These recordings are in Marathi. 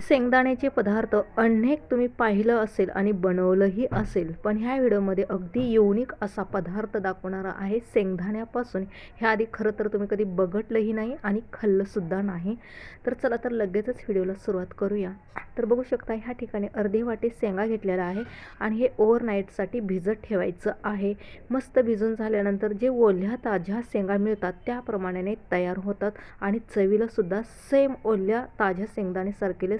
शेंगदाण्याचे पदार्थ अनेक तुम्ही पाहिलं असेल आणि बनवलंही असेल पण ह्या व्हिडिओमध्ये अगदी युनिक असा पदार्थ दाखवणारा आहे शेंगदाण्यापासून. ह्या आधी खरं तर तुम्ही कधी बघटलंही नाही आणि खाल्लंसुद्धा नाही. तर चला तर लगेचच व्हिडिओला सुरुवात करूया. तर बघू शकता ह्या ठिकाणी अर्धी वाटी शेंगा घेतलेला आहे आणि हे ओव्हरनाईटसाठी भिजत ठेवायचं आहे. मस्त भिजून झाल्यानंतर जे ओल्या ताज्या शेंगा मिळतात त्याप्रमाणे तयार होतात आणि चवीलासुद्धा सेम ओल्या ताज्या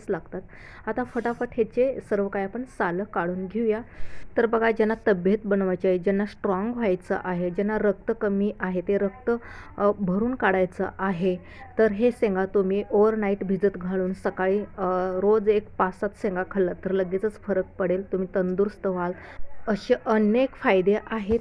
शेंगदाण्यासारखेलेच लागतात. आता फटाफट ह्याचे सर्व काय आपण सालं काढून घेऊया. तर बघा ज्यांना तब्येत बनवायची आहे ज्यांना स्ट्रॉंग व्हायचं आहे ज्यांना रक्त कमी आहे ते रक्त भरून काढायचं आहे तर हे शेंगा तुम्ही ओव्हरनाईट भिजत घालून सकाळी रोज एक पाच सात शेंगा खाल्लात तर लगेचच फरक पडेल. तुम्ही तंदुरुस्त व्हाल. असे अनेक फायदे आहेत.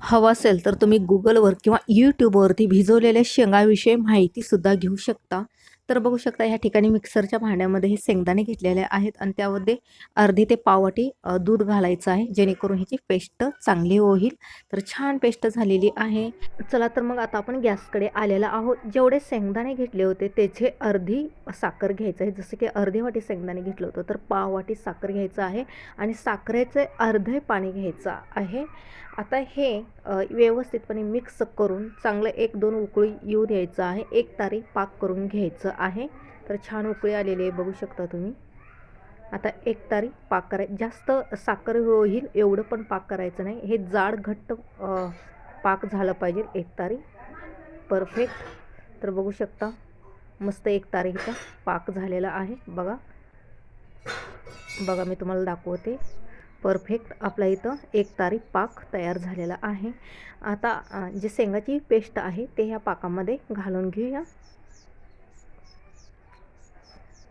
हवं असेल तर तुम्ही गुगलवर किंवा यूट्यूबवरती भिजवलेल्या शेंगाविषयी माहितीसुद्धा घेऊ शकता. तर बघू शकता ह्या ठिकाणी मिक्सरच्या भांड्यामध्ये हे शेंगदाणे घेतलेले आहेत आणि त्यामध्ये अर्धी ते पाववाटी दूध घालायचं आहे जेणेकरून ह्याची पेस्ट चांगली होईल. तर छान पेस्ट झालेली आहे. चला तर मग आता आपण गॅसकडे आलेला आहोत. जेवढे शेंगदाणे घेतले होते त्याचे अर्धी साखर घ्यायचं आहे. जसं की अर्धी वाटी शेंगदाणे घेतलं होतं तर पाव वाटी साखर घ्यायचं आहे आणि साखरेचे अर्धे पाणी घ्यायचं आहे. आता हे व्यवस्थितपणे मिक्स करून चांगलं एक दोन उकळी येऊ द्यायचं आहे. एक तारी पाक करून घ्यायचं आहे. तर छान उकळी आलेली आहे बघू शकता तुम्ही. आता एक तारी पाक कराय जास्त साखर होईल एवढं पण पाक करायचं नाही. हे जाड घट्ट पाक झालं पाहिजे एक तारी. परफेक्ट तर बघू शकता मस्त एक तारीचा पाक झालेला आहे. बघा. बघा मी तुम्हाला दाखवते. परफेक्ट आपल्या इथं एक तारी पाक तयार झालेला आहे. आता जे शेंगाची पेस्ट आहे ते ह्या पाकामध्ये घालून घेऊया.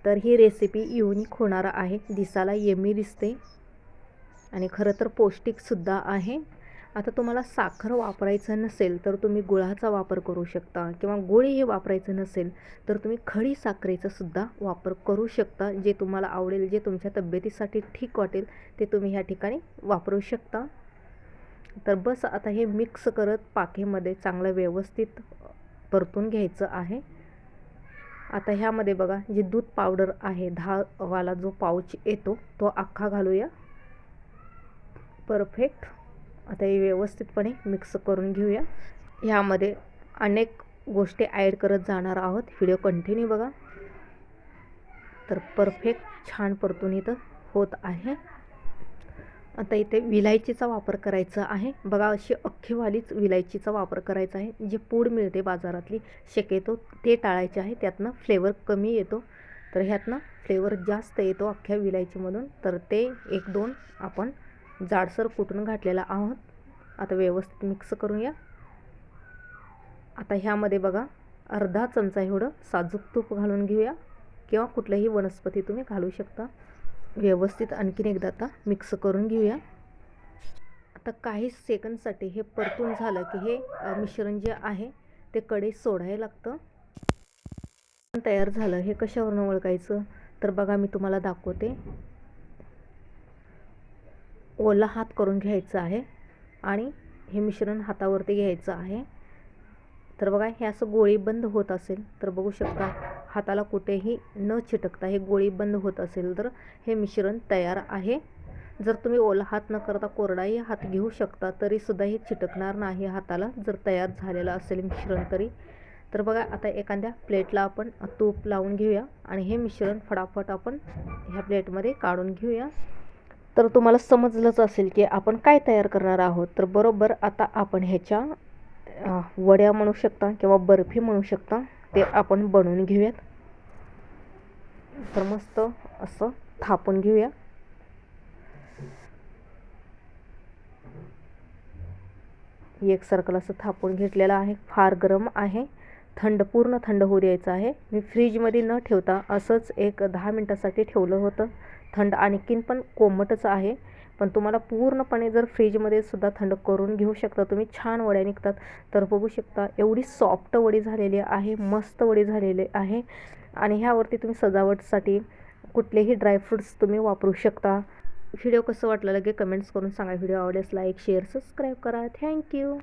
तर ही रेसिपी युनिक होणार आहे. दिसाला यमी दिसते. आणि खरं तर पौष्टिकसुद्धा आहे. आता तुम्हाला साखर वापरायचं नसेल तर तुम्ही गुळाचा वापर करू शकता किंवा गुळही वापरायचं नसेल तर तुम्ही खडी साखरेचा सुद्धा वापर करू शकता जे तुम्हाला आवडेल जे तुमच्या तब्येतीसाठी ठीक वाटेल ते तुम्ही ह्या ठिकाणी वापरू शकता. तर बस आता हे मिक्स करत पाकेमध्ये चांगलं व्यवस्थित परतून घ्यायचं आहे. आता ह्यामध्ये बघा जे दूध पावडर आहे दहावाला जो पाऊच येतो तो अख्खा घालूया. परफेक्ट. आता हे व्यवस्थितपणे मिक्स करून घेऊया. ह्यामध्ये अनेक गोष्टी ॲड करत जाणार आहोत. व्हिडिओ कंटिन्यू बघा. तर परफेक्ट छान परतून इथं होत आहे. आता इथे विलायचीचा वापर करायचा आहे. बघा अशी अख्खीवालीच विलायचीचा वापर करायचा आहे. जी पूड मिळते बाजारातली शक्यतो ते टाळायचे आहे. त्यातनं फ्लेवर कमी येतो. तर ह्यातनं फ्लेवर जास्त येतो अख्ख्या विलायचीमधून. तर ते एक दोन आपण जाडसर कुटून घातलेला आहोत? आता व्यवस्थित मिक्स करूया. आता ह्यामध्ये बघा अर्धा चमचा एवढं साजूक तूप घालून घेऊया. किंवा कुठल्याही वनस्पती तुम्ही घालू शकता. व्यवस्थित आणखीन एकदा आता मिक्स करून घेऊया. आता काही सेकंदसाठी हे परतून झालं की हे मिश्रण जे आहे ते कडे सोडायला लागतं. तयार झालं. हे कशावरून ओळखायचं? तर बघा मी तुम्हाला दाखवते. ओला हात करून घ्यायचा आहे आणि हे मिश्रण हातावरती घ्यायचं आहे. तर बघा हे असं गोळी बंद होत असेल तर बघू शकता हाताला कुठेही न चिटकता हे गोळी बंद होत असेल तर हे मिश्रण तयार आहे. जर तुम्ही ओला हात न करता कोरडाही हात घेऊ शकता तरीसुद्धा हे चिटकणार नाही हाताला जर तयार झालेलं असेल मिश्रण तरी. तर बघा आता एखाद्या प्लेटला आपण तूप लावून घेऊया आणि हे मिश्रण फटाफट आपण ह्या प्लेटमध्ये काढून घेऊया. तर तुम्हाला समजलंच असेल की आपण काय तयार करणार आहोत. तर बरोबर आता आपण ह्याच्या वड्या म्हणू शकता किंवा बर्फी म्हणू शकता ते आपण बनवून घेऊयात. तर मस्त असं थापून घेऊया. एक सर्कल असं थापून घेतलेलं आहे. फार गरम आहे. थंड पूर्ण थंड होऊ द्यायचं आहे. मी फ्रीजमध्ये न ठेवता असंच एक दहा मिनटासाठी ठेवलं होतं. थंड आणखीन पण कोमटच आहे. पण तुम्हाला पूर्णपणे जर फ्रीजमध्ये सुद्धा थंड करून घेऊ शकता तुम्ही छान वड्या निघतात तर बघू शकता एवढी सॉफ्ट वडी झालेली आहे मस्त वडी झालेली आहे. आणि ह्यावरती तुम्ही सजावटसाठी कुठलेही ड्रायफ्रुट्स तुम्ही वापरू शकता. व्हिडिओ कसं वाटलं लगे कमेंट्स करून सांगा. व्हिडिओ आवडल्यास लाईक शेअर सबस्क्राईब करा. Thank you.